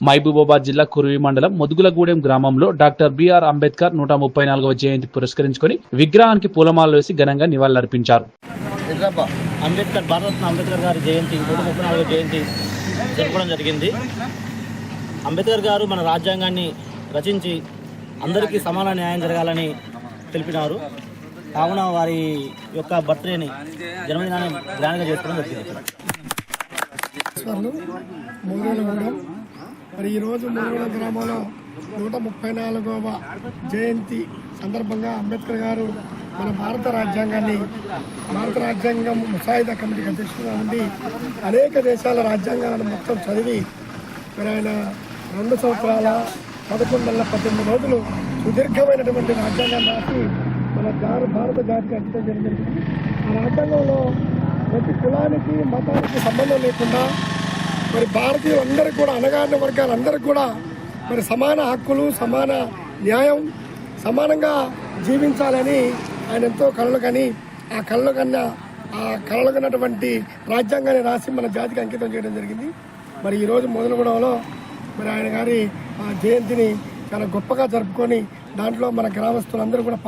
మహబూబాబాద్ జిల్లా కురువి మండలం ముదుగులగూడెం గ్రామంలో డాక్టర్ బిఆర్ అంబేద్కర్ నూట ముప్పై నాలుగవ జయంతి పురస్కరించుకొని విగ్రహానికి పూలమాలలు వేసి ఘనంగా నివాళులర్పించారు. అంబేద్కర్ భారతరత్న అంబేద్కర్ గారి జయంతి నూట ముప్పై నాలుగో జయంతి జరపడం జరిగింది. అంబేద్కర్ గారు మన రాజ్యాంగాన్ని రచించి అందరికీ సమాన న్యాయం జరగాలని తెలిపినారు. కావున వారి యొక్క బర్త్డేని జన్మదినాన్ని గ్రాండ్గా చేసుకోవడం జరిగింది. మరి ఈరోజు మూడేళ్ళ గ్రామంలో నూట ముప్పై నాలుగవ జయంతి సందర్భంగా అంబేద్కర్ గారు మన భారత రాజ్యాంగాన్ని భారత రాజ్యాంగం ముసాయిదా కమిటీకి అధ్యక్షుడుగా ఉండి అనేక దేశాల రాజ్యాంగాలను మొత్తం చదివి మరి ఆయన రెండు సంవత్సరాల పదకొండు నెలల పద్దెనిమిది రోజులు సుదీర్ఘమైనటువంటి రాజ్యాంగాన్ని రాసి మన భారత జాతికి అంకితం జరిగింది. ఆ రాజ్యాంగంలో ప్రతి కులానికి మతానికి సంబంధం లేకుండా మరి భారతీయులందరికీ కూడా అనగారిన వర్గాలందరికీ కూడా మరి సమాన హక్కులు సమాన న్యాయం సమానంగా జీవించాలని ఆయన ఎంతో కళలు కానీ ఆ కళలు కన్నా ఆ కళలు కన్నటువంటి రాజ్యాంగాన్ని రాసి మన జాతికి అంకితం చేయడం జరిగింది. మరి ఈరోజు మొదలుగూడెంలో మరి ఆయన గారి ఆ జయంతిని చాలా గొప్పగా జరుపుకొని దాంట్లో మన గ్రామస్తులందరూ కూడా